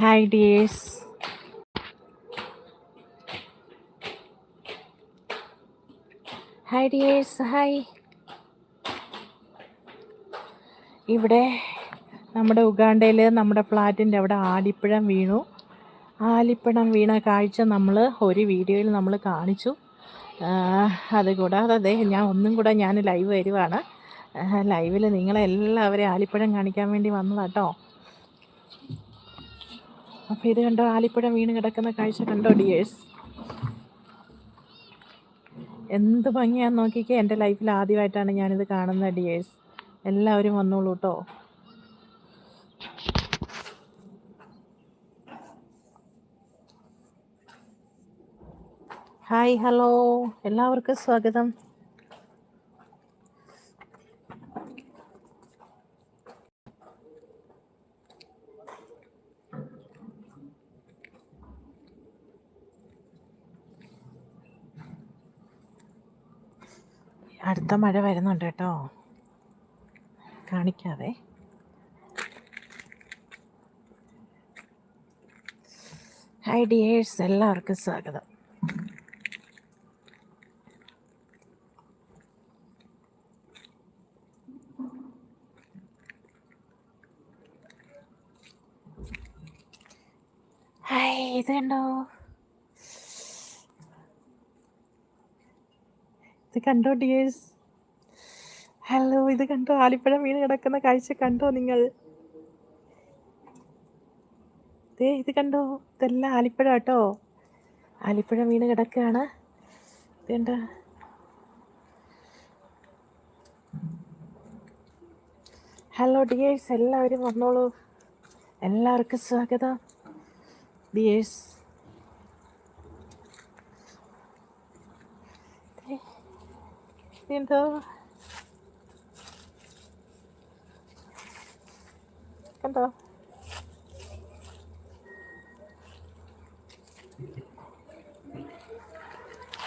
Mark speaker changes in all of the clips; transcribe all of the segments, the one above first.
Speaker 1: Hi dears hi dears hi ഇവിടെ നമ്മുടെ ഉഗാണ്ടയിൽ നമ്മുടെ ഫ്ലാറ്റിന്റെ അവിടെ ആലിപ്പഴം വീണു. ആലിപ്പഴം വീണ കാഴ്ച നമ്മൾ ഒരു വീഡിയോയിൽ നമ്മൾ കാണിച്ചു. അതുകൂടാതെ അതെ ഞാൻ ഒന്നും കൂടെ ഞാൻ ലൈവ് വരുവാണ്. ലൈവിൽ നിങ്ങളെല്ലാവരെയും ആലിപ്പഴം കാണിക്കാൻ വേണ്ടി വന്നതാട്ടോ. അപ്പോൾ ഇത് കണ്ടോ ആലിപ്പഴം വീണ് കിടക്കുന്ന കാഴ്ച കണ്ടോ ഡിയേഴ്സ് എന്ത് ഭംഗിയാന്ന് നോക്കിക്കേ എന്റെ ലൈഫിൽ ആദ്യമായിട്ടാണ് ഞാനിത് കാണുന്നത് ഡിയേഴ്സ് എല്ലാവരും വന്നോളൂ കേട്ടോ ഹായ് ഹലോ എല്ലാവർക്കും സ്വാഗതം. അടുത്ത മഴ വരുന്നുണ്ട് കേട്ടോ. കാണിക്കാതെ ഹൈ ഡിയേഴ്സ് എല്ലാവർക്കും സ്വാഗതം. ഹായ് ഇത് കണ്ടോ? ഇത് കണ്ടോ ഡിയേഴ്സ് ഹലോ ഇത് കണ്ടോ? ആലിപ്പഴം വീണ് കിടക്കുന്ന കാഴ്ച കണ്ടോ നിങ്ങൾ? ദേ ഇത് കണ്ടോ? ഇതെല്ലാം ആലിപ്പഴം കേട്ടോ ആലിപ്പഴം വീണ് കിടക്കുകയാണ്. ഇതേണ്ട ഹലോ ഡിയേഴ്സ് എല്ലാവരും വന്നോളൂ. എല്ലാവർക്കും സ്വാഗതം. ഡിയേഴ്സ്. എന്തോ കണ്ടോ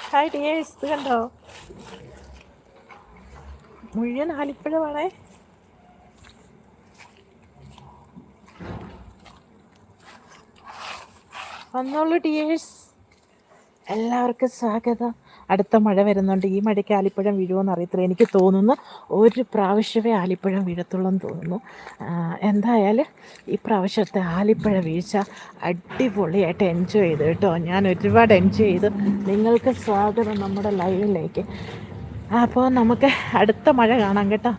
Speaker 1: ഹായ് ഡിയേഴ്സ് ഇത് കണ്ടോ മുഴുവൻ ആലിപ്പഴമാണേ വന്നോളൂ ഡിയേഴ്സ് എല്ലാവർക്കും സ്വാഗതം അടുത്ത മഴ വരുന്നുണ്ട്. ഈ മഴയ്ക്ക് ആലിപ്പഴം വീഴുമെന്ന് അറിയത്തില്ല. എനിക്ക് തോന്നുന്നു ഒരു പ്രാവശ്യമേ ആലിപ്പഴം വീഴത്തുള്ളൂ എന്ന് തോന്നുന്നു. എന്തായാലും ഈ പ്രാവശ്യത്തെ ആലിപ്പഴ വീഴ്ച അടിപൊളിയായിട്ട് എൻജോയ് ചെയ്തു കേട്ടോ. ഞാൻ ഒരുപാട് എൻജോയ് ചെയ്തു. നിങ്ങൾക്ക് സ്വാഗതം നമ്മുടെ ലൈവിലേക്ക്. അപ്പോൾ നമുക്ക് അടുത്ത മഴ കാണാം കേട്ടോ.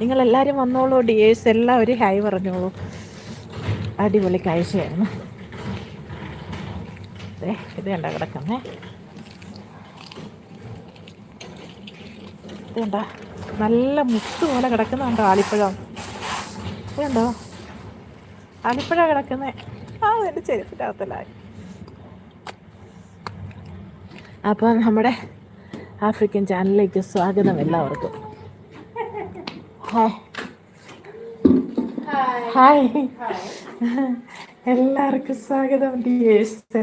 Speaker 1: നിങ്ങളെല്ലാവരും വന്നോളൂ. ഡിയേഴ്സ് എല്ലാവരും ഹായ് പറഞ്ഞോളൂ. അടിപൊളി കാഴ്ചയായിരുന്നു. അതെ ഇത് കണ്ട കിടക്കുന്നേ. ഇതുണ്ട നല്ല മുത്ത് പോലെ കിടക്കുന്നുണ്ടോ ആലിപ്പഴം? ഇതുണ്ടോ ആലിപ്പഴ കിടക്കുന്നേ. ആ എന്റെ ചെരുപ്പിനകത്തല്ലായി അപ്പോൾ നമ്മുടെ ആഫ്രിക്കൻ ചാനലിലേക്ക് സ്വാഗതം എല്ലാവർക്കും. ഹായ്. എല്ലാവർക്കും സ്വാഗതം എല്ലാവർക്കും.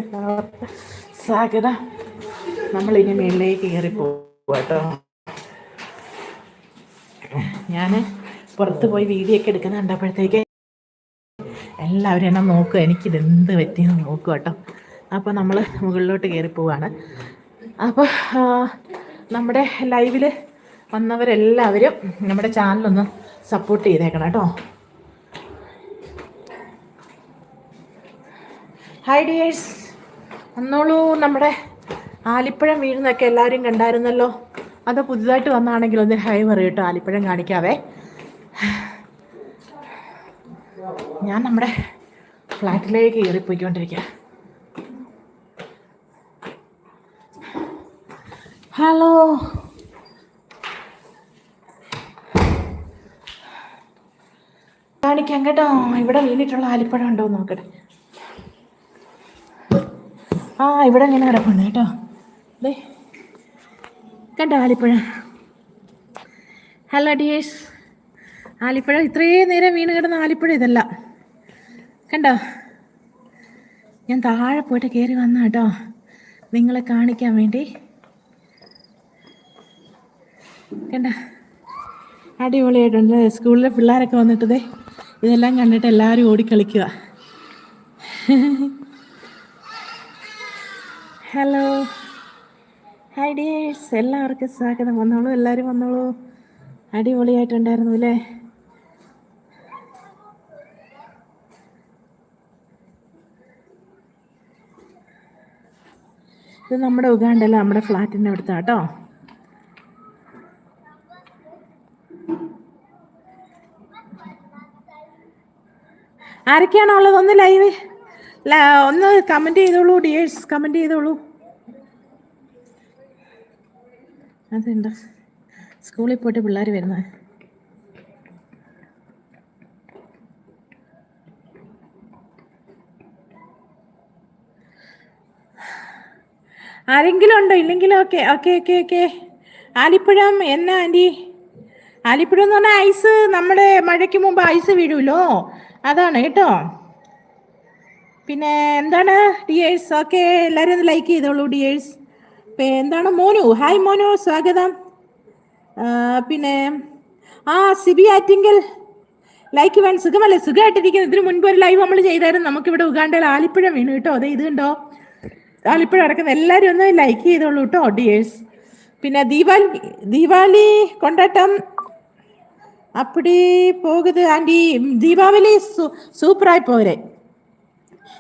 Speaker 1: സ്വാഗതം. നമ്മളിനി മേളിലേക്ക് കയറി പോവാട്ടോ ഞാൻ പുറത്ത് പോയി വീഡിയോ ഒക്കെ എടുക്കുന്ന കണ്ടപ്പോഴത്തേക്ക് എല്ലാവരും എന്നെ നോക്കുക. എനിക്കിത് എന്ത് പറ്റിയെന്ന് നോക്കുക കേട്ടോ. അപ്പോൾ നമ്മൾ മുകളിലോട്ട് കയറി പോവാണ്. അപ്പോൾ നമ്മുടെ ലൈവിൽ വന്നവരെല്ലാവരും നമ്മുടെ ചാനലൊന്ന് സപ്പോർട്ട് ചെയ്തേക്കണം കേട്ടോ. ഹൈ ഡിയേഴ്സ് വന്നോളൂ. നമ്മുടെ ആലിപ്പഴം വീഴുന്നൊക്കെ എല്ലാവരും കണ്ടായിരുന്നല്ലോ. അത് പുതുതായിട്ട് വന്നാണെങ്കിൽ ഒന്ന് ഹൈ പറയട്ടോ ആലിപ്പഴം കാണിക്കാവേ. ഞാൻ നമ്മുടെ ഫ്ലാറ്റിലേക്ക് കയറിപ്പോയിക്കൊണ്ടിരിക്കുക ഹലോ. കാണിക്കാം കേട്ടോ ഇവിടെ വീണിട്ടുള്ള ആലിപ്പഴം ഉണ്ടോ നോക്കട്ടെ. ആ ഇവിടെ ഇങ്ങനെ കിടപ്പുണ്ട് കേട്ടോ. അതെ കണ്ടോ ആലിപ്പഴ? ഹലോ ഡിയേഴ്സ് ആലിപ്പഴ ഇത്രയും നേരം വീണ് കിടന്ന ആലിപ്പഴ ഇതല്ല. കണ്ടോ? ഞാൻ താഴെ പോയിട്ട് കയറി വന്ന കേട്ടോ. നിങ്ങളെ കാണിക്കാൻ വേണ്ടി. കണ്ട? അടിപൊളിയായിട്ടുണ്ട്. സ്കൂളിലെ പിള്ളേരൊക്കെ വന്നിട്ടതേ ഇതെല്ലാം കണ്ടിട്ട് എല്ലാവരും ഓടിക്കളിക്കുക ഹലോ ഹായ് ഡിയേഴ്സ് എല്ലാവർക്കും സ്വാഗതം. വന്നോളൂ എല്ലാവരും വന്നോളൂ. അടിപൊളിയായിട്ടുണ്ടായിരുന്നു അല്ലേ? ഇത് നമ്മുടെ ഉഗാണ്ടല്ല നമ്മുടെ ഫ്ലാറ്റിന്റെ അടുത്ത കേട്ടോ. ആരൊക്കെയാണോ ഉള്ളത്? ഒന്ന് ലൈവ് ഒന്ന് കമന്റ് ചെയ്തോളൂ ഡിയേഴ്സ് കമന്റ് ചെയ്തോളൂ. അതുണ്ട് സ്കൂളിൽ പോയിട്ട് പിള്ളേർ വരുന്നത് ആരെങ്കിലും ഉണ്ടോ? ഇല്ലെങ്കിലും? Okay okay okay okay. ആലിപ്പുഴം എന്നാ ആന്റി? ആലിപ്പുഴം എന്ന് പറഞ്ഞാൽ ഐസ്. നമ്മുടെ മഴയ്ക്ക് മുമ്പ് ഐസ് വീഴുമല്ലോ അതാണ് കേട്ടോ. പിന്നെ എന്താണ്? ഡിയേഴ്സ്. ഓക്കെ എല്ലാവരും ഒന്ന് ലൈക്ക് ചെയ്തോളൂ ഡിയേഴ്സ്. എന്താണ്? മോനു. ഹായ് മോനു. സ്വാഗതം. പിന്നെ ആ സിബി ആറ്റിങ്കൽ. ലൈക്ക് വേണം സുഖമല്ലേ? സുഖമായിട്ടിരിക്കുന്നു. ഇതിനു മുൻപ് ഒരു ലൈവ് നമ്മൾ ചെയ്തായിരുന്നു. നമുക്കിവിടെ ഉഗാണ്ടയിൽ ആലിപ്പുഴ വീണു കേട്ടോ. അതെ ഇത് കണ്ടോ? ആലിപ്പുഴ അടക്കുന്ന എല്ലാവരും ഒന്ന് ലൈക്ക് ചെയ്തോളൂ കേട്ടോ ഡിയേഴ്സ് പിന്നെ ദീപാവലി ദീപാവലി കൊണ്ടാട്ടം അപ്പടി പോകുന്നത് ആന്റി. ദീപാവലി സൂപ്പറായി പോരെ.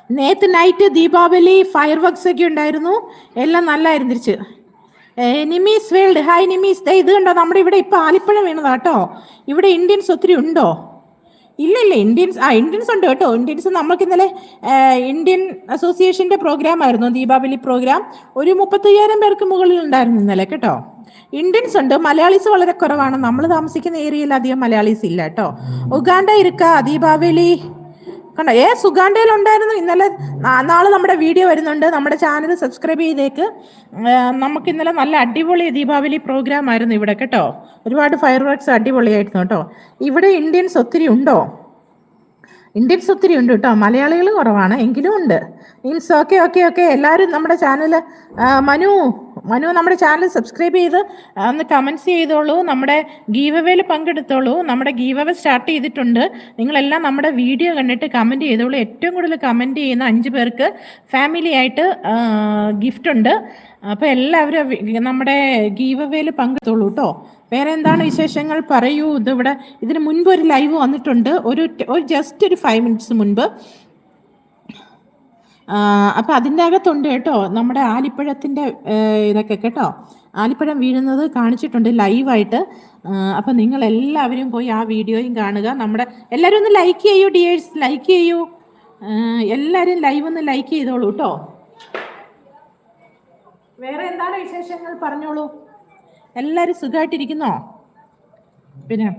Speaker 1: നേത്ത് നൈറ്റ് ദീപാവലി ഫയർ വർക്ക്സ് ഒക്കെ ഉണ്ടായിരുന്നു. എല്ലാം നല്ലായിരുന്നു തിരിച്ച്. നിമീസ് വേൾഡ് ഹായ് നിമീസ്. ദേ ഇത് കണ്ടോ? നമ്മുടെ ഇവിടെ ഇപ്പം ആലിപ്പഴം വീണതാ കേട്ടോ. ഇവിടെ ഇന്ത്യൻസ് ഒത്തിരി ഉണ്ടോ? ഇല്ല ഇല്ല ഇന്ത്യൻസ് ആ ഇന്ത്യൻസ് ഉണ്ട് കേട്ടോ. ഇന്ത്യൻസ് നമ്മൾക്ക് ഇന്നലെ ഇന്ത്യൻ അസോസിയേഷന്റെ പ്രോഗ്രാം ആയിരുന്നു ദീപാവലി പ്രോഗ്രാം ഒരു മുപ്പത്തയ്യായിരം പേർക്ക് മുകളിൽ ഉണ്ടായിരുന്നു ഇന്നലെ കേട്ടോ. ഇന്ത്യൻസ് ഉണ്ട്. മലയാളീസ് വളരെ കുറവാണ്. നമ്മൾ താമസിക്കുന്ന ഏരിയയിൽ അധികം മലയാളീസ് ഇല്ല കേട്ടോ. ഉഗാണ്ട ഇരിക്ക ദീപാവലി. കണ്ടോ? ഏ സുഗാണ്ടയിൽ ഉണ്ടായിരുന്നു ഇന്നലെ നാളെ നമ്മുടെ വീഡിയോ വരുന്നുണ്ട്. നമ്മുടെ ചാനൽ സബ്സ്ക്രൈബ് ചെയ്തേക്ക്. നമുക്ക് ഇന്നലെ നല്ല അടിപൊളി ദീപാവലി പ്രോഗ്രാം ആയിരുന്നു ഇവിടെ കേട്ടോ. ഒരുപാട് ഫയർ വർക്ക്സ് അടിപൊളിയായിരുന്നു കേട്ടോ. ഇവിടെ ഇന്ത്യൻസ് ഒത്തിരി ഉണ്ടോ? ഇന്ത്യൻസ് ഒത്തിരി ഉണ്ട് കേട്ടോ. മലയാളികൾ കുറവാണ്. എങ്കിലും ഉണ്ട്. മീൻസ് ഓക്കെ ഓക്കെ ഓക്കെ എല്ലാവരും നമ്മുടെ ചാനൽ മനു മനു നമ്മുടെ ചാനൽ സബ്സ്ക്രൈബ് ചെയ്ത് ഒന്ന് കമൻസ് ചെയ്തോളൂ. നമ്മുടെ ഗീവവേയിൽ പങ്കെടുത്തോളൂ. നമ്മുടെ ഗീവവേ സ്റ്റാർട്ട് ചെയ്തിട്ടുണ്ട്. നിങ്ങളെല്ലാം നമ്മുടെ വീഡിയോ കണ്ടിട്ട് കമന്റ് ചെയ്തോളൂ. ഏറ്റവും കൂടുതൽ കമന്റ് ചെയ്യുന്ന അഞ്ച് പേർക്ക് ഫാമിലി ആയിട്ട് ഗിഫ്റ്റ് ഉണ്ട്. അപ്പോൾ എല്ലാവരും നമ്മുടെ ഗീവവേയിൽ പങ്കെടുത്തോളൂ കേട്ടോ വേറെ എന്താണ് വിശേഷങ്ങൾ? പറയൂ. ഇതിവിടെ ഇതിന് മുൻപ് ഒരു ലൈവ് വന്നിട്ടുണ്ട്. ഒരു ഒരു ജസ്റ്റ് ഒരു ഫൈവ് മിനിറ്റ്സ് മുൻപ്. അപ്പം അതിന്റെ അകത്തുണ്ട് കേട്ടോ. നമ്മുടെ ആലിപ്പഴത്തിന്റെ ഇതൊക്കെ കേട്ടോ. ആലിപ്പഴം വീഴുന്നത് കാണിച്ചിട്ടുണ്ട് ലൈവായിട്ട്. അപ്പം നിങ്ങൾ എല്ലാവരും പോയി ആ വീഡിയോയും കാണുക. നമ്മുടെ എല്ലാവരും ഒന്ന് ലൈക്ക് ചെയ്യൂ ഡിയേഴ്സ്. ലൈക്ക് ചെയ്യൂ. എല്ലാവരും ലൈവ് ഒന്ന് ലൈക്ക് ചെയ്തോളൂ കേട്ടോ. വേറെ എന്താണ് വിശേഷങ്ങൾ? പറഞ്ഞോളൂ. എല്ലാവരും സുഖമായിട്ടിരിക്കുന്നോ പിന്നെ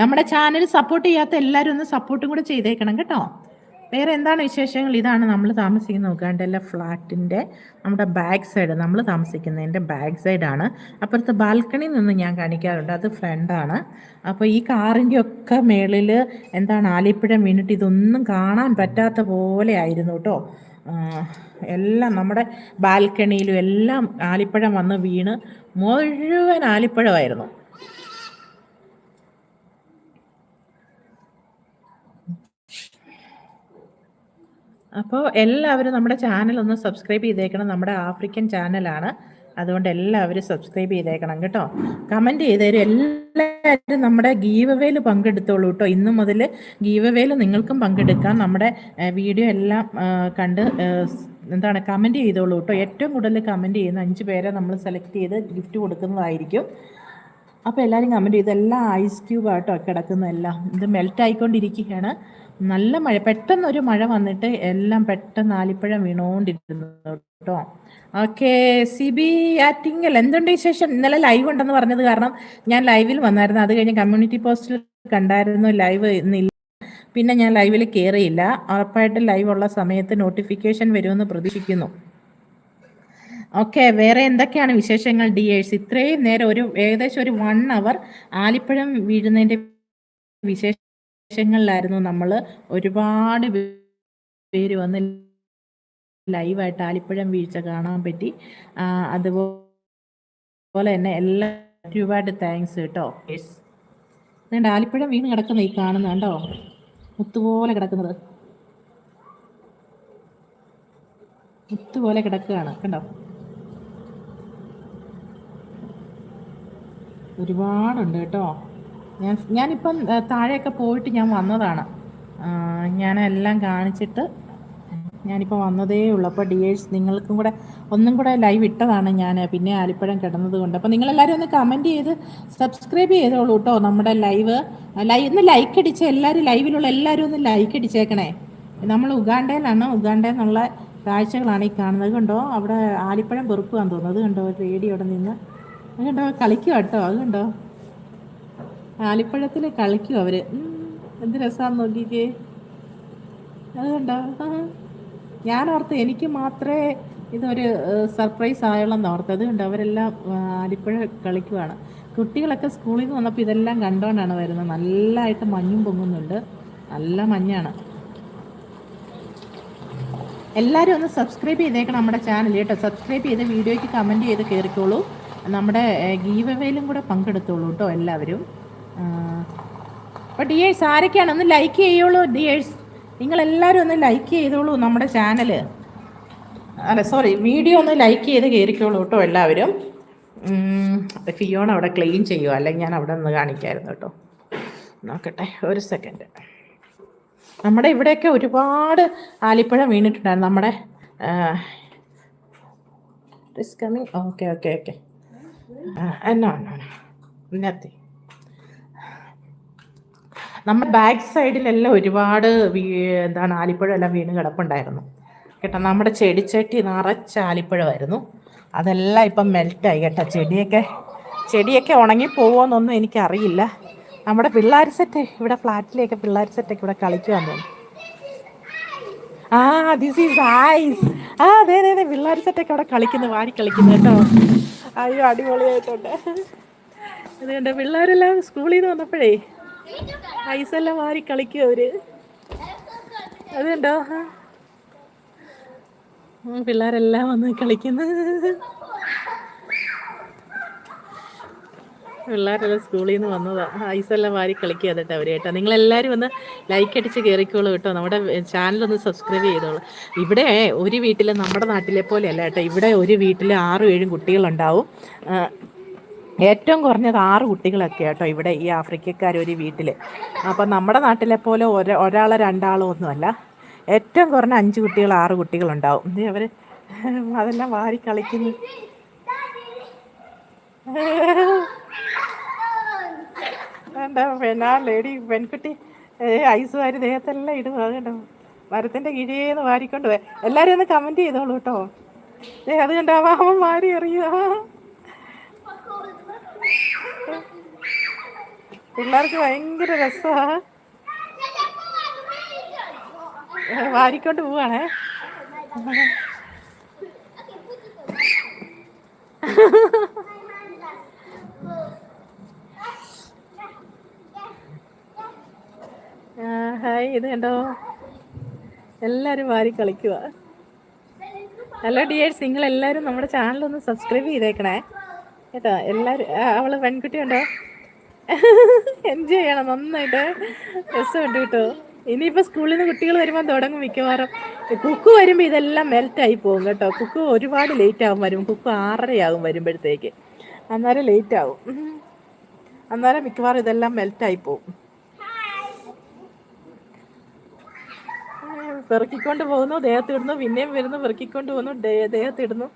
Speaker 1: നമ്മുടെ ചാനൽ സപ്പോർട്ട് ചെയ്യാത്ത എല്ലാവരും ഒന്ന് സപ്പോർട്ടും കൂടെ ചെയ്തേക്കണം കേട്ടോ. വേറെ എന്താണ് വിശേഷങ്ങൾ? ഇതാണ് നമ്മൾ താമസിക്കുന്ന നോക്കാണ്ടല്ല ഫ്ലാറ്റിന്റെ നമ്മുടെ ബാക്ക് സൈഡ് നമ്മൾ താമസിക്കുന്നതിന്റെ ബാക്ക് സൈഡാണ് അപ്പുറത്ത് ബാൽക്കണി നിന്ന് ഞാൻ കാണിക്കാറുണ്ട്. അത് ഫ്രണ്ടാണ് അപ്പോൾ ഈ കാറിന്റെ ഒക്കെ മേളിൽ എന്താണ് ആലിപ്പഴം വീണിട്ട് ഇതൊന്നും കാണാൻ പറ്റാത്ത പോലെ ആയിരുന്നു കേട്ടോ എല്ലാം നമ്മുടെ ബാൽക്കണിയിലും എല്ലാം ആലിപ്പഴം വന്ന് വീണ് മുഴുവൻ ആലിപ്പഴമായിരുന്നു. അപ്പോൾ എല്ലാവരും നമ്മുടെ ചാനൽ ഒന്ന് സബ്സ്ക്രൈബ് ചെയ്തേക്കണം. നമ്മുടെ ആഫ്രിക്കൻ ചാനലാണ് അതുകൊണ്ട് എല്ലാവരും സബ്സ്ക്രൈബ് ചെയ്തേക്കണം കേട്ടോ. കമന്റ് ചെയ്തേരും എല്ലാവരും നമ്മുടെ ഗീവവേയിൽ പങ്കെടുത്തോളൂ കേട്ടോ. ഇന്ന് മുതൽ ഗീവവേയിൽ നിങ്ങൾക്കും പങ്കെടുക്കാം. നമ്മുടെ വീഡിയോ എല്ലാം കണ്ട് എന്താണ് കമന്റ് ചെയ്തോളൂ കേട്ടോ. ഏറ്റവും കൂടുതൽ കമന്റ് ചെയ്യുന്ന അഞ്ച് പേരെ നമ്മൾ സെലക്ട് ചെയ്ത് ഗിഫ്റ്റ് കൊടുക്കുന്നതായിരിക്കും. അപ്പോൾ എല്ലാവരും കമന്റ് ചെയ്ത് എല്ലാം ഐസ് ക്യൂബ് ആട്ടോ കിടക്കുന്നതെല്ലാം. ഇത് മെൽറ്റ് ആയിക്കൊണ്ടിരിക്കുകയാണ്. നല്ല മഴ. പെട്ടെന്ന് ഒരു മഴ വന്നിട്ട് എല്ലാം പെട്ടെന്ന് ആലിപ്പഴം വീണോണ്ടിരുന്നു കേട്ടോ. ഓക്കെ സിബി ആറ്റിങ്ങൽ എന്തുണ്ട് വിശേഷം? ഇന്നലെ ലൈവ് ഉണ്ടെന്ന് പറഞ്ഞത് കാരണം ഞാൻ ലൈവിൽ വന്നായിരുന്നു. അത് കഴിഞ്ഞ് കമ്മ്യൂണിറ്റി പോസ്റ്റിൽ കണ്ടായിരുന്നു. ലൈവ് ഇന്നില്ല. പിന്നെ ഞാൻ ലൈവിൽ കയറിയില്ല ഉറപ്പായിട്ട് ലൈവ് ഉള്ള സമയത്ത് നോട്ടിഫിക്കേഷൻ വരുമെന്ന് പ്രതീക്ഷിക്കുന്നു. ഓക്കെ വേറെ എന്തൊക്കെയാണ് വിശേഷങ്ങൾ ഡിയേഴ്സ്? ഇത്രയും നേരം ഒരു ഏകദേശം ഒരു വൺ അവർ ആലിപ്പഴം വീഴുന്നതിന്റെ വീഴുന്നതിന്റെ വിശേഷങ്ങളിലായിരുന്നു നമ്മൾ ഒരുപാട് പേര് വന്ന് ലൈവായിട്ട് ആലിപ്പഴം വീഴ്ച കാണാൻ പറ്റി. അതുപോലെ തന്നെ എല്ലാ ഒരുപാട് താങ്ക്സ് കേട്ടോ. വേണ്ട ആലിപ്പഴം വീണ് കിടക്കുന്ന ഈ കാണുന്ന കണ്ടോ? മുത്തുപോലെ കിടക്കുന്നത്. മുത്തുപോലെ കിടക്കുകയാണ് കണ്ടോ? ഒരുപാടുണ്ട് കേട്ടോ. ഞാൻ ഞാനിപ്പം താഴെയൊക്കെ പോയിട്ട് ഞാൻ വന്നതാണ്. ഞാൻ ഞാനെല്ലാം കാണിച്ചിട്ട് ഞാനിപ്പോൾ വന്നതേ ഉള്ളൂ. അപ്പോൾ ഡിയേഴ്സ് നിങ്ങൾക്കും കൂടെ ഒന്നും കൂടെ ലൈവ് ഇട്ടതാണ് ഞാൻ പിന്നെ ആലിപ്പഴം കിടന്നത് കൊണ്ട് അപ്പോൾ നിങ്ങളെല്ലാവരും ഒന്ന് കമന്റ് ചെയ്ത് സബ്സ്ക്രൈബ് ചെയ്തോളൂ കേട്ടോ നമ്മുടെ ലൈവ്. ലൈവ് ഒന്ന് ലൈക്ക് അടിച്ച് എല്ലാവരും ലൈവിലുള്ള എല്ലാവരും ഒന്ന് ലൈക്ക് അടിച്ചേക്കണേ. നമ്മൾ ഉഗാണ്ടയിലാണ്. ഉഗാണ്ടയിൽ നിന്നുള്ള കാഴ്ചകളാണ് ഈ കാണുന്നത്. കണ്ടോ? അവിടെ ആലിപ്പഴം പെറുക്കുവാന്ന് തോന്നുന്നു. അത് കണ്ടോ? ഒരു റേഡി അവിടെ നിന്ന്. അത് കണ്ടോ? കളിക്കുക കേട്ടോ. അത് കണ്ടോ? ആലിപ്പഴത്തിൽ കളിക്കും അവർ. എന്ത് രസമാണെന്ന് നോക്കിക്കേ. അതുകൊണ്ടോ കണ്ടോ? ഞാൻ ഓർത്ത് എനിക്ക് മാത്രമേ ഇതൊരു സർപ്രൈസ് ആയുള്ളെന്ന് ഓർത്ത്. അതുകൊണ്ട് കണ്ടോ? അവരെല്ലാം ആലിപ്പഴ കളിക്കുവാണ്. കുട്ടികളൊക്കെ സ്കൂളിൽ നിന്ന് വന്നപ്പോൾ ഇതെല്ലാം കണ്ടോണ്ടാണ് വരുന്നത്. നല്ലതായിട്ട് മഞ്ഞും പൊങ്ങുന്നുണ്ട്. നല്ല മഞ്ഞാണ്. എല്ലാവരും ഒന്ന് സബ്സ്ക്രൈബ് ചെയ്തേക്കണം നമ്മുടെ ചാനൽ കേട്ടോ. സബ്സ്ക്രൈബ് ചെയ്ത് വീഡിയോയ്ക്ക് കമന്റ് ചെയ്ത് കയറിക്കോളൂ നമ്മുടെ ഗീവവേലും കൂടെ പങ്കെടുത്തോളൂ കേട്ടോ എല്ലാവരും. അപ്പോൾ ഡിയേഴ്സ് ആരൊക്കെയാണ്? ഒന്ന് ലൈക്ക് ചെയ്യുള്ളൂ ഡിയേഴ്സ് നിങ്ങളെല്ലാവരും ഒന്ന് ലൈക്ക് ചെയ്തോളൂ നമ്മുടെ ചാനൽ അല്ല സോറി വീഡിയോ ഒന്ന് ലൈക്ക് ചെയ്ത് കയറിക്കോളൂ കേട്ടോ എല്ലാവരും. ഫിയോൺ അവിടെ ക്ലെയിൻ ചെയ്യുമോ അല്ലെങ്കിൽ ഞാൻ അവിടെ നിന്ന് കാണിക്കായിരുന്നു കേട്ടോ. നോക്കട്ടെ ഒരു സെക്കൻഡ് നമ്മുടെ ഇവിടെയൊക്കെ ഒരുപാട് ആലിപ്പഴം വീണിട്ടുണ്ടായിരുന്നു. നമ്മുടെ കമ്മിങ് ഓക്കെ ഓക്കെ ഓക്കെ. എന്നോ എന്നോ നത്തി നമ്മുടെ ബാക്ക് സൈഡിലെല്ലാം ഒരുപാട് എന്താണ് ആലിപ്പഴമെല്ലാം വീണ് കിടപ്പുണ്ടായിരുന്നു. കേട്ടോ നമ്മുടെ ചെടിച്ചട്ടി നിറച്ച ആലിപ്പഴമായിരുന്നു. അതെല്ലാം ഇപ്പം മെൽറ്റായി കേട്ടോ. ചെടിയൊക്കെ ചെടിയൊക്കെ ഉണങ്ങി പോവുമെന്നൊന്നും എനിക്കറിയില്ല. നമ്മുടെ പിള്ളേർ സെറ്റ് ഇവിടെ ഫ്ലാറ്റിലേക്ക് പിള്ളേർ സെറ്റൊക്കെ ഇവിടെ കളിക്കുവാൻ തോന്നും ആ ദിസ് ഈസ് ഐസ് ആ അതെ അതെ അതെ പിള്ളേർ സെറ്റൊക്കെ അവിടെ കളിക്കുന്നു വാരി കളിക്കുന്നു കേട്ടോ. അയ്യോ അടിപൊളിയായിട്ടുണ്ട്. അതുകൊണ്ട് കണ്ടോ പിള്ളേരെല്ലാം സ്കൂളിൽ നിന്ന് വന്നപ്പോഴേ ഐസെല്ലാം മാറി കളിക്കും അവർ. അതുണ്ടോ? പിള്ളേരെല്ലാം വന്ന് കളിക്കുന്നു. പിള്ളേരെല്ലാം സ്കൂളിൽ നിന്ന് വന്നതാ. ഐസെല്ലാം വാരി കളിക്കുക കേട്ടോ അവർ കേട്ടോ. നിങ്ങളെല്ലാവരും ഒന്ന് ലൈക്ക് അടിച്ച് കയറിക്കോളൂ കേട്ടോ. നമ്മുടെ ചാനലൊന്ന് സബ്സ്ക്രൈബ് ചെയ്തോളൂ. ഇവിടെ ഒരു വീട്ടിൽ നമ്മുടെ നാട്ടിലെ പോലെയല്ല കേട്ടോ. ഇവിടെ ഒരു വീട്ടിൽ ആറും ഏഴും കുട്ടികളുണ്ടാവും. ഏറ്റവും കുറഞ്ഞത് ആറ് കുട്ടികളൊക്കെ കേട്ടോ ഇവിടെ ഈ ആഫ്രിക്കക്കാർ ഒരു വീട്ടിൽ അപ്പം നമ്മുടെ നാട്ടിലെ പോലെ ഒരാ ഒരാളോ രണ്ടാളോ ഒന്നുമല്ല. ഏറ്റവും കുറഞ്ഞ അഞ്ച് കുട്ടികൾ ആറ് കുട്ടികളുണ്ടാവും. അവർ അതെല്ലാം വാരി കളിക്കുന്നു. എന്താ പിന്നെ ലേഡി പെൺകുട്ടി? ഐസ് വാരി ദേഹത്തെല്ലാം ഇടും. അത് കണ്ടോ? മരത്തിന്റെ കിഴിയെന്ന് വാരിക്കൊണ്ട് എല്ലാവരും ഒന്ന് കമന്റ് ചെയ്തോളൂ കേട്ടോ. അത് കണ്ടോ? അവൻ അവൻ വാരി എറിയുക പിള്ളേർക്ക് ഭയങ്കര രസമാണ് വാരിക്കൊണ്ട് പോവാണേ. ഹായ് ഇത് കണ്ടോ? എല്ലാവരും വാരി കളിക്കുക ഹലോ ഡിയേഴ്സ് നിങ്ങൾ എല്ലാവരും നമ്മുടെ ചാനലൊന്ന് സബ്സ്ക്രൈബ് ചെയ്തേക്കണേ. കേട്ടോ എല്ലാവരും അവൾ പെൺകുട്ടി ഉണ്ടോ? എൻജോയ് ചെയ്യണം നന്നായിട്ട്. രസമുണ്ട് കേട്ടോ. ഇനിയിപ്പോൾ സ്കൂളിൽ നിന്ന് കുട്ടികൾ വരുമ്പോൾ തുടങ്ങും മിക്കവാറും. കുക്ക് വരുമ്പോൾ ഇതെല്ലാം മെൽറ്റായി പോകും കേട്ടോ. കുക്ക് ഒരുപാട് ലേറ്റ് ആകും വരും കുക്ക് ആറരയാകും വരുമ്പോഴത്തേക്ക്. അന്നേരം ലേറ്റ് ആകും. അന്നേരം മിക്കവാറും ഇതെല്ലാം മെൽറ്റായി പോകും. പെറുക്കിക്കൊണ്ട് പോകുന്നു ദേഹത്തിടുന്നു പിന്നെയും വരുന്നു പെറുക്കിക്കൊണ്ട് പോകുന്നു ദേഹത്തിടുന്നു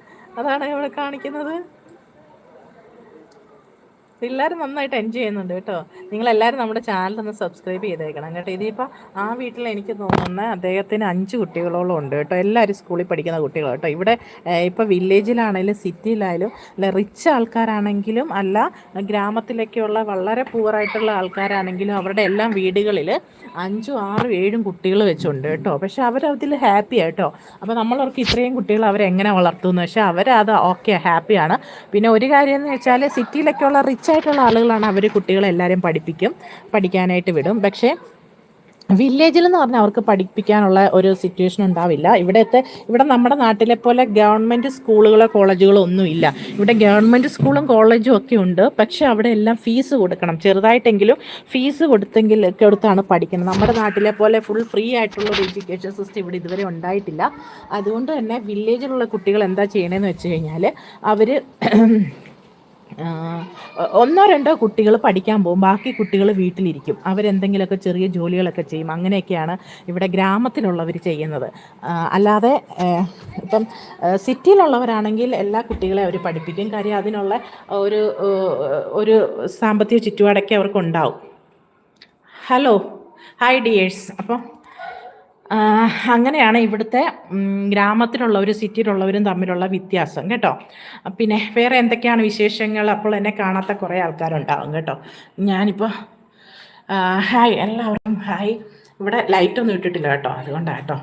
Speaker 1: അതാണ് ഇവിടെ കാണിക്കുന്നത്. പിള്ളേർ നന്നായിട്ട് എൻജോയ് ചെയ്യുന്നുണ്ട് കേട്ടോ. നിങ്ങളെല്ലാവരും നമ്മുടെ ചാനൽ ഒന്ന് സബ്സ്ക്രൈബ് ചെയ്തേക്കണം കേട്ടോ. ഇതിപ്പോൾ ആ വീട്ടിൽ എനിക്ക് തോന്നുന്ന അദ്ദേഹത്തിന് അഞ്ച് കുട്ടികളോളം ഉണ്ട് കേട്ടോ. എല്ലാവരും സ്കൂളിൽ പഠിക്കുന്ന കുട്ടികൾ കേട്ടോ. ഇവിടെ ഇപ്പോൾ വില്ലേജിലാണെങ്കിലും സിറ്റിയിലായാലും അല്ല റിച്ച് ആൾക്കാരാണെങ്കിലും അല്ല ഗ്രാമത്തിലൊക്കെയുള്ള വളരെ പൂറായിട്ടുള്ള ആൾക്കാരാണെങ്കിലും അവരുടെ എല്ലാം വീടുകളിൽ അഞ്ചും ആറും ഏഴും കുട്ടികൾ വെച്ചുണ്ട് കേട്ടോ. പക്ഷെ അവരതിൽ ഹാപ്പി ആയിട്ടോ അപ്പോൾ നമ്മളവർക്ക് ഇത്രയും കുട്ടികൾ അവരെങ്ങനെ വളർത്തുന്നു? പക്ഷെ അവരത് ഓക്കെ ഹാപ്പിയാണ് പിന്നെ ഒരു കാര്യം എന്ന് വെച്ചാൽ സിറ്റിയിലൊക്കെയുള്ള റിച്ച് ആയിട്ടുള്ള ആളുകളാണ് അവർ കുട്ടികളെ എല്ലാവരും പഠിപ്പിക്കും പഠിക്കാനായിട്ട് വിടും. പക്ഷേ വില്ലേജിൽ എന്ന് പറഞ്ഞാൽ അവർക്ക് പഠിപ്പിക്കാനുള്ള ഒരു സിറ്റുവേഷൻ ഉണ്ടാവില്ല. ഇവിടത്തെ ഇവിടെ നമ്മുടെ നാട്ടിലെ പോലെ ഗവൺമെന്റ് സ്കൂളുകളോ കോളേജുകളോ ഒന്നുമില്ല. ഇവിടെ ഗവൺമെന്റ് സ്കൂളും കോളേജും ഒക്കെ ഉണ്ട്. പക്ഷേ അവിടെ എല്ലാം ഫീസ് കൊടുക്കണം. ചെറുതായിട്ടെങ്കിലും ഫീസ് കൊടുത്തെങ്കിൽ കൊടുത്താണ് പഠിക്കുന്നത്. നമ്മുടെ നാട്ടിലെ പോലെ ഫുൾ ഫ്രീ ആയിട്ടുള്ള ഒരു എഡ്യൂക്കേഷൻ സിസ്റ്റം ഇവിടെ ഇതുവരെ ഉണ്ടായിട്ടില്ല. അതുകൊണ്ട് തന്നെ വില്ലേജിലുള്ള കുട്ടികൾ എന്താ ചെയ്യണമെന്ന് വെച്ച് കഴിഞ്ഞാൽ അവർ ഒന്നോ രണ്ടോ കുട്ടികൾ പഠിക്കാൻ പോകും. ബാക്കി കുട്ടികൾ വീട്ടിലിരിക്കും. അവരെന്തെങ്കിലുമൊക്കെ ചെറിയ ജോലികളൊക്കെ ചെയ്യും. അങ്ങനെയൊക്കെയാണ് ഇവിടെ ഗ്രാമത്തിലുള്ളവർ ചെയ്യുന്നത്. അല്ലാതെ ഇപ്പം സിറ്റിയിലുള്ളവരാണെങ്കിൽ എല്ലാ കുട്ടികളെ അവർ പഠിപ്പിക്കും. കാര്യം അതിനുള്ള ഒരു ഒരു സാമ്പത്തിക ചുറ്റുപാടൊക്കെ അവർക്കുണ്ടാവും. ഹലോ. ഹായ് ഡിയേഴ്സ് അപ്പം അങ്ങനെയാണ് ഇവിടുത്തെ ഗ്രാമത്തിലുള്ളവരും സിറ്റിയിലുള്ളവരും തമ്മിലുള്ള വ്യത്യാസം കേട്ടോ. പിന്നെ വേറെ എന്തൊക്കെയാണ് വിശേഷങ്ങൾ? അപ്പോൾ എന്നെ കാണാത്ത കുറേ ആൾക്കാരുണ്ടാവും കേട്ടോ. ഞാനിപ്പോൾ ഹായ് എല്ലാവർക്കും ഹായ് ഇവിടെ ലൈറ്റൊന്നും ഇട്ടിട്ടില്ല കേട്ടോ. അതുകൊണ്ടാണ് കേട്ടോ.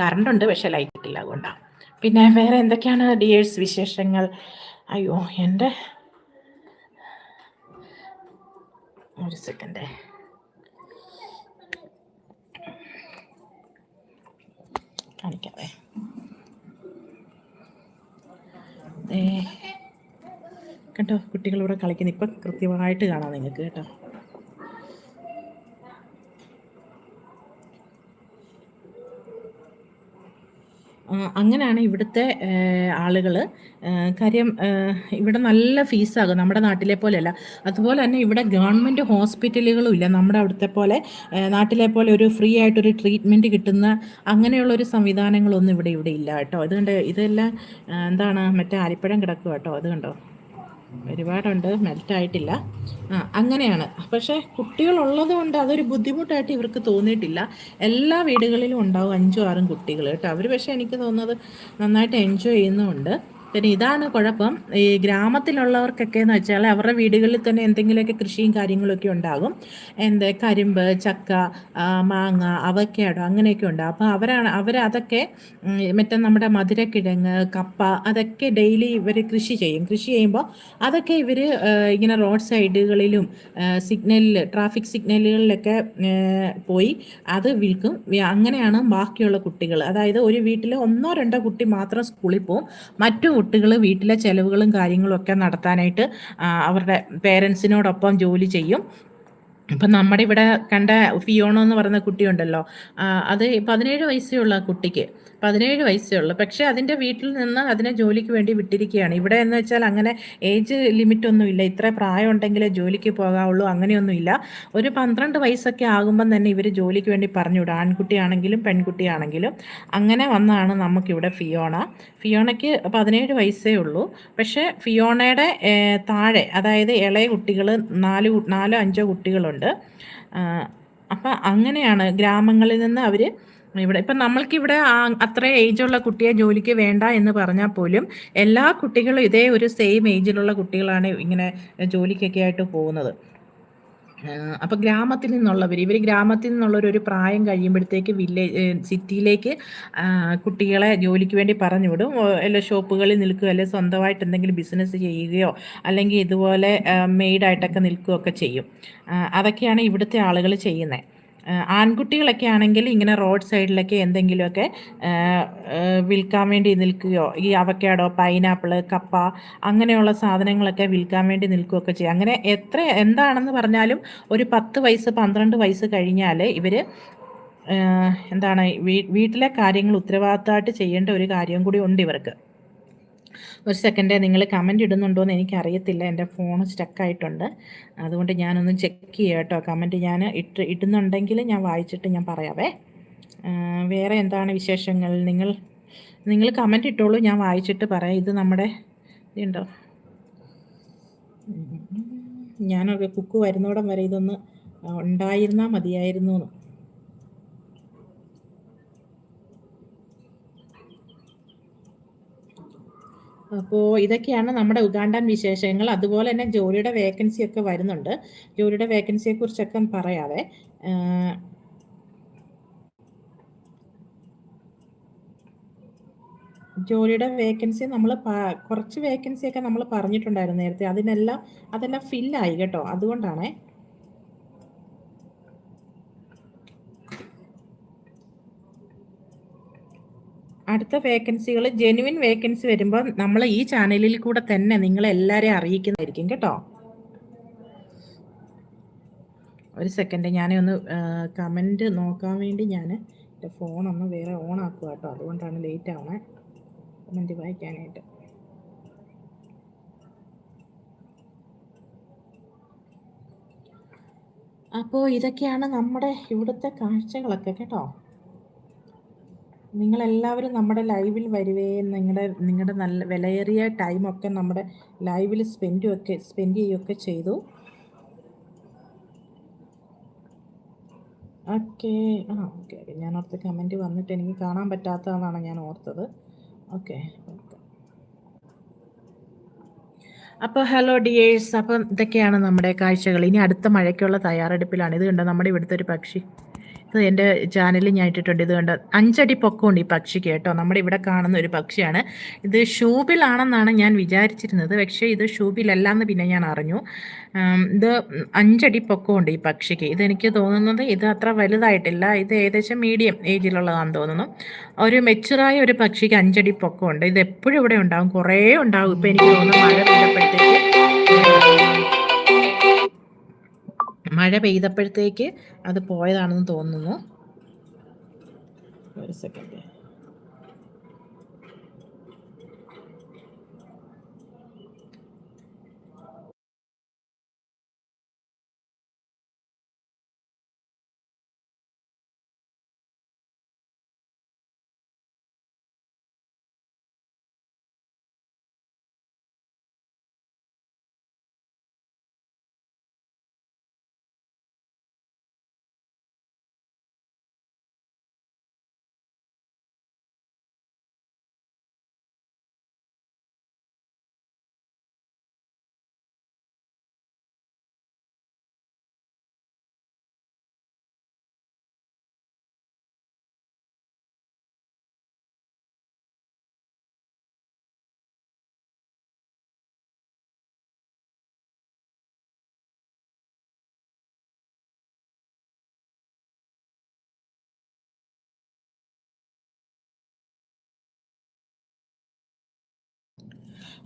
Speaker 1: കറണ്ട് ഉണ്ട് പക്ഷേ ലൈറ്റ് ഇട്ടില്ല അതുകൊണ്ടാണ് പിന്നെ വേറെ എന്തൊക്കെയാണ് ഡിയേഴ്സ് വിശേഷങ്ങൾ? അയ്യോ എന്റെ ഒരു സെക്കൻഡേ കാണിക്കാവേ കേട്ടോ കുട്ടികളിവിടെ കളിക്കുന്നു. ഇപ്പം കൃത്യമായിട്ട് കാണാം നിങ്ങൾക്ക് കേട്ടോ. അങ്ങനെയാണ് ഇവിടുത്തെ ആളുകൾ കാര്യം ഇവിടെ നല്ല ഫീസാകും നമ്മുടെ നാട്ടിലെ പോലെയല്ല. അതുപോലെ തന്നെ ഇവിടെ ഗവൺമെന്റ് ഹോസ്പിറ്റലുകളും ഇല്ല. നമ്മുടെ അവിടുത്തെ പോലെ നാട്ടിലെ പോലെ ഒരു ഫ്രീ ആയിട്ടൊരു ട്രീറ്റ്മെന്റ് കിട്ടുന്ന അങ്ങനെയുള്ളൊരു സംവിധാനങ്ങളൊന്നും ഇവിടെ ഇവിടെ ഇല്ല കേട്ടോ. അതുകൊണ്ട് ഇതെല്ലാം എന്താണ് മറ്റേ ആലിപ്പഴം കിടക്കുക കേട്ടോ. അത് കണ്ടോ? ഒരുപാടുണ്ട് മെൽറ്റായിട്ടില്ല. ആ അങ്ങനെയാണ്. പക്ഷേ കുട്ടികളുള്ളത് കൊണ്ട് അതൊരു ബുദ്ധിമുട്ടായിട്ട് ഇവർക്ക് തോന്നിയിട്ടില്ല. എല്ലാ വീടുകളിലും ഉണ്ടാവും അഞ്ചും ആറും കുട്ടികൾ കേട്ടോ. അവർ പക്ഷേ എനിക്ക് തോന്നുന്നത് നന്നായിട്ട് എൻജോയ് ചെയ്യുന്നുമുണ്ട്. പിന്നെ ഇതാണ് കുഴപ്പം. ഈ ഗ്രാമത്തിലുള്ളവർക്കൊക്കെ എന്ന് വെച്ചാൽ അവരുടെ വീടുകളിൽ തന്നെ എന്തെങ്കിലുമൊക്കെ കൃഷിയും കാര്യങ്ങളൊക്കെ ഉണ്ടാകും. എന്ത് കരിമ്പ് ചക്ക മാങ്ങ അവക്കാടോ അങ്ങനെയൊക്കെ ഉണ്ടാകും. അപ്പോൾ അവരാണ് അവരതൊക്കെ മറ്റേ നമ്മുടെ മധുരക്കിഴങ്ങ് കപ്പ അതൊക്കെ ഡെയിലി ഇവർ കൃഷി ചെയ്യും. കൃഷി ചെയ്യുമ്പോൾ അതൊക്കെ ഇവർ ഇങ്ങനെ റോഡ് സൈഡുകളിലും സിഗ്നലിൽ ട്രാഫിക് സിഗ്നലുകളിലൊക്കെ പോയി അത് വിൽക്കും. അങ്ങനെയാണ് ബാക്കിയുള്ള കുട്ടികൾ അതായത് ഒരു വീട്ടിൽ ഒന്നോ രണ്ടോ കുട്ടി മാത്രം സ്കൂളിൽ പോകും മറ്റു കുട്ടികൾ വീട്ടിലെ ചെലവുകളും കാര്യങ്ങളും ഒക്കെ നടത്താനായിട്ട് അവരുടെ പേരൻസിനോടൊപ്പം ജോലി ചെയ്യും. ഇപ്പം നമ്മുടെ ഇവിടെ കണ്ട ഫിയോണോ എന്ന് പറയുന്ന കുട്ടിയുണ്ടല്ലോ. അത് പതിനേഴ് വയസ്സേ ഉള്ള കുട്ടിക്ക്. പതിനേഴ് വയസ്സേ ഉള്ളൂ. പക്ഷേ അതിന്റെ വീട്ടിൽ നിന്ന് അതിനെ ജോലിക്ക് വേണ്ടി വിട്ടിരിക്കുകയാണ്. ഇവിടെ എന്ന് വെച്ചാൽ അങ്ങനെ ഏജ് ലിമിറ്റ് ഒന്നുമില്ല ഇത്ര പ്രായം ഉണ്ടെങ്കിലേ ജോലിക്ക് പോകാവുള്ളൂ അങ്ങനെയൊന്നുമില്ല. ഒരു പന്ത്രണ്ട് വയസ്സൊക്കെ ആകുമ്പം തന്നെ ഇവർ ജോലിക്ക് വേണ്ടി പറഞ്ഞു വിടും ആൺകുട്ടിയാണെങ്കിലും പെൺകുട്ടിയാണെങ്കിലും. അങ്ങനെ വന്നാണ് നമുക്കിവിടെ ഫിയോണ. ഫിയോണയ്ക്ക് പതിനേഴ് വയസ്സേ ഉള്ളൂ. പക്ഷേ ഫിയോണയുടെ താഴെ അതായത് ഇളയ കുട്ടികൾ നാല് നാലോ അഞ്ചോ കുട്ടികളുണ്ട്. അപ്പം അങ്ങനെയാണ് ഗ്രാമങ്ങളിൽ നിന്ന് അവർ ഇവിടെ ഇപ്പം നമ്മൾക്കിവിടെ അത്ര ഏജുള്ള കുട്ടിയെ ജോലിക്ക് വേണ്ട എന്ന് പറഞ്ഞാൽ പോലും എല്ലാ കുട്ടികളും ഇതേ ഒരു സെയിം ഏജിലുള്ള കുട്ടികളാണ് ഇങ്ങനെ ജോലിക്കൊക്കെ ആയിട്ട് പോകുന്നത്. അപ്പൊ ഗ്രാമത്തിൽ നിന്നുള്ളവർ ഇവർ ഗ്രാമത്തിൽ നിന്നുള്ളവർ ഒരു പ്രായം കഴിയുമ്പോഴത്തേക്ക് വില്ലേജ് സിറ്റിയിലേക്ക് കുട്ടികളെ ജോലിക്ക് വേണ്ടി പറഞ്ഞു വിടും. എല്ലാ ഷോപ്പുകളിൽ നിൽക്കുകയോ അല്ലെങ്കിൽ സ്വന്തമായിട്ട് എന്തെങ്കിലും ബിസിനസ് ചെയ്യുകയോ അല്ലെങ്കിൽ ഇതുപോലെ മെയ്ഡായിട്ടൊക്കെ നിൽക്കുകയൊക്കെ ചെയ്യും. അതൊക്കെയാണ് ഇവിടുത്തെ ആളുകൾ ചെയ്യുന്നത് ആൺകുട്ടികളൊക്കെ ആണെങ്കിൽ ഇങ്ങനെ റോഡ് സൈഡിലൊക്കെ എന്തെങ്കിലുമൊക്കെ വിൽക്കാൻ വേണ്ടി നിൽക്കുകയോ ഈ അവക്കാടോ പൈനാപ്പിൾ കപ്പ അങ്ങനെയുള്ള സാധനങ്ങളൊക്കെ വിൽക്കാൻ വേണ്ടി നിൽക്കുകയൊക്കെ ചെയ്യും. അങ്ങനെ എത്ര എന്താണെന്ന് പറഞ്ഞാലും ഒരു പത്ത് വയസ്സ് പന്ത്രണ്ട് വയസ്സ് കഴിഞ്ഞാൽ ഇവർ എന്താണ് വീട്ടിലെ കാര്യങ്ങൾ ഉത്തരവാദിത്തമായിട്ട് ചെയ്യേണ്ട ഒരു കാര്യം കൂടി ഉണ്ട് ഇവർക്ക്. ഒരു സെക്കൻഡ് നിങ്ങൾ കമന്റ് ഇടുന്നുണ്ടോ എന്ന് എനിക്കറിയത്തില്ല. എന്റെ ഫോൺ സ്റ്റക്കായിട്ടുണ്ട് അതുകൊണ്ട് ഞാനൊന്ന് ചെക്ക് ചെയ്യാം കേട്ടോ. കമന്റ് ഞാൻ ഇട്ട് ഇടുന്നുണ്ടെങ്കിൽ ഞാൻ വായിച്ചിട്ട് ഞാൻ പറയാവേ. വേറെ എന്താണ് വിശേഷങ്ങൾ? നിങ്ങൾ നിങ്ങൾ കമന്റ് ഇട്ടോളൂ ഞാൻ വായിച്ചിട്ട് പറയാം. ഇത് നമ്മുടെ ഇതുണ്ടോ? ഞാനൊക്കെ കുക്ക് വരുന്നോടം വരെ ഇതൊന്ന് ഉണ്ടായിരുന്നാൽ മതിയായിരുന്നു എന്ന് അപ്പോൾ ഇതൊക്കെയാണ് നമ്മുടെ ഉഗാണ്ടൻ വിശേഷങ്ങൾ. അതുപോലെ തന്നെ ജോലിയുടെ വേക്കൻസി ഒക്കെ വരുന്നുണ്ട്. ജോലിയുടെ വേക്കൻസിയെ കുറിച്ചൊക്കെ പറയാതെ ജോലിയുടെ വേക്കൻസി നമ്മൾ കുറച്ച് വേക്കൻസിയൊക്കെ നമ്മൾ പറഞ്ഞിട്ടുണ്ടായിരുന്നു നേരത്തെ. അതിനെല്ലാം അതെല്ലാം ഫില്ലായി കേട്ടോ. അതുകൊണ്ടാണേ. അടുത്ത വേക്കൻസികൾ ജെനുവിൻ വേക്കൻസി വരുമ്പോൾ നമ്മൾ ഈ ചാനലിൽ കൂടെ തന്നെ നിങ്ങളെല്ലാവരെയും അറിയിക്കുന്നതായിരിക്കും കേട്ടോ. ഒരു സെക്കൻഡ് ഞാനേ ഒന്ന് കമന്റ് നോക്കാൻ വേണ്ടി ഞാൻ എന്റെ ഫോണൊന്ന് വേറെ ഓൺ ആക്കുക കേട്ടോ. അതുകൊണ്ടാണ് ലേറ്റ് ആവണേ. കമന്റ് വായിക്കാനായിട്ട്. അപ്പോൾ ഇതൊക്കെയാണ് നമ്മുടെ ഇവിടുത്തെ കാഴ്ചകളൊക്കെ കേട്ടോ. നിങ്ങളെല്ലാവരും നമ്മുടെ ലൈവിൽ വരുവേ നിങ്ങളുടെ നിങ്ങളുടെ നല്ല വിലയേറിയ ടൈമൊക്കെ നമ്മുടെ ലൈവിൽ സ്പെൻഡ് ഒക്കെ സ്പെൻഡ് ചെയ്യുകയൊക്കെ ചെയ്തു. ഓക്കെ ആ ഓക്കെ ഓക്കെ ഞാൻ ഓർത്ത് കമന്റ് വന്നിട്ട് എനിക്ക് കാണാൻ പറ്റാത്തതാണ് ഞാൻ ഓർത്തത്. ഓക്കെ ഓക്കെ അപ്പോൾ ഹലോ ഡിയേഴ്സ് അപ്പം ഇതൊക്കെയാണ് നമ്മുടെ കാഴ്ചകൾ. ഇനി അടുത്ത മഴയ്ക്കുള്ള തയ്യാറെടുപ്പിലാണ്. ഇത് കണ്ടോ? നമ്മുടെ ഇവിടുത്തെ ഒരു പക്ഷി. ഇത് എന്റെ ചാനലിൽ ഞാൻ ഇട്ടിട്ടുണ്ട്. ഇത് കണ്ട? അഞ്ചടി പൊക്കമുണ്ട് ഈ പക്ഷിക്ക് കേട്ടോ. നമ്മുടെ ഇവിടെ കാണുന്ന ഒരു പക്ഷിയാണ്. ഇത് ഷൂബിലാണെന്നാണ് ഞാൻ വിചാരിച്ചിരുന്നത്. പക്ഷേ ഇത് ഷൂബിലല്ല എന്ന് പിന്നെ ഞാൻ അറിഞ്ഞു. ഇത് അഞ്ചടി പൊക്കമുണ്ട് ഈ പക്ഷിക്ക്. ഇതെനിക്ക് തോന്നുന്നത് ഇത് അത്ര വലുതായിട്ടില്ല. ഇത് ഏകദേശം മീഡിയം ഏജിലുള്ളതാണെന്ന് തോന്നുന്നു. ഒരു മെച്ചുറായ ഒരു പക്ഷിക്ക് അഞ്ചടി പൊക്കമുണ്ട്. ഇത് എപ്പോഴും ഇവിടെ ഉണ്ടാവും. കുറേ ഉണ്ടാകും ഇപ്പം എനിക്ക് തോന്നുന്നു മഴ പെയ്തപ്പോഴത്തേക്ക്. മഴ പെയ്തപ്പോഴത്തേക്ക് അത് പോയതാണെന്ന് തോന്നുന്നു. ഒരു സെക്കൻഡ്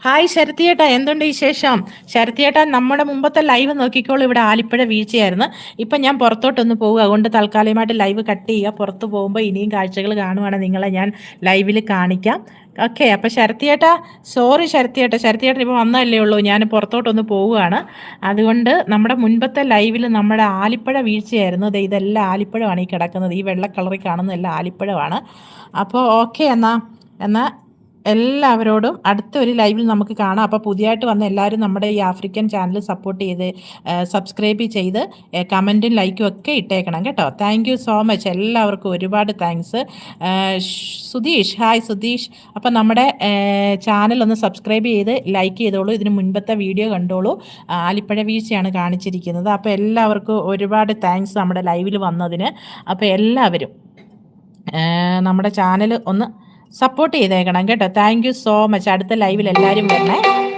Speaker 1: ഹായ് ശരത്തിയേട്ടാ. എന്തുണ്ട് വിശേഷം? ശരത്തിയേട്ടാ നമ്മുടെ മുമ്പത്തെ ലൈവ് നോക്കിക്കോളൂ. ഇവിടെ ആലിപ്പുഴ വീഴ്ചയായിരുന്നു. ഇപ്പം ഞാൻ പുറത്തോട്ടൊന്ന് പോകുക അതുകൊണ്ട് താൽക്കാലികമായിട്ട് ലൈവ് കട്ട് ചെയ്യുക. പുറത്ത് പോകുമ്പോൾ ഇനിയും കാഴ്ചകൾ കാണുവാണെങ്കിൽ നിങ്ങളെ ഞാൻ ലൈവിൽ കാണിക്കാം. ഓക്കെ അപ്പോൾ ശരത്തിയേട്ടാ സോറി ശരത്തിയേട്ടാ. ശരത്തിയേട്ടൻ ഇപ്പോൾ വന്നതല്ലേ ഉള്ളൂ. ഞാൻ പുറത്തോട്ടൊന്ന് പോവുകയാണ്. അതുകൊണ്ട് നമ്മുടെ മുൻപത്തെ ലൈവിൽ നമ്മുടെ ആലിപ്പഴ വീഴ്ചയായിരുന്നു. ഇതെല്ലാം ആലിപ്പഴമാണ് ഈ കിടക്കുന്നത്. ഈ വെള്ള കാണുന്നതെല്ലാം ആലിപ്പഴമാണ്. അപ്പോൾ ഓക്കെ എന്നാ. എന്നാൽ എല്ലാവരോടും അടുത്ത ഒരു ലൈവിൽ നമുക്ക് കാണാം. അപ്പോൾ പുതിയതായിട്ട് വന്ന എല്ലാവരും നമ്മുടെ ഈ ആഫ്രിക്കൻ ചാനൽ സപ്പോർട്ട് ചെയ്ത് സബ്സ്ക്രൈബ് ചെയ്ത് കമന്റും ലൈക്കും ഒക്കെ ഇട്ടേക്കണം കേട്ടോ. താങ്ക് സോ മച്ച് എല്ലാവർക്കും ഒരുപാട് താങ്ക്സ് സുധീഷ്. ഹായ് സുധീഷ്. അപ്പോൾ നമ്മുടെ ചാനൽ ഒന്ന് സബ്സ്ക്രൈബ് ചെയ്ത് ലൈക്ക് ചെയ്തോളൂ. ഇതിന് മുൻപത്തെ വീഡിയോ കണ്ടോളൂ. ആലിപ്പഴ വീഴ്ചയാണ് കാണിച്ചിരിക്കുന്നത്. അപ്പോൾ എല്ലാവർക്കും ഒരുപാട് താങ്ക്സ് നമ്മുടെ ലൈവിൽ വന്നതിന്. അപ്പോൾ എല്ലാവരും നമ്മുടെ ചാനൽ ഒന്ന് സപ്പോർട്ട് ചെയ്തേക്കണം കേട്ടോ. താങ്ക് സോ മച്ച് അടുത്ത ലൈവിൽ എല്ലാവരും വരണേ.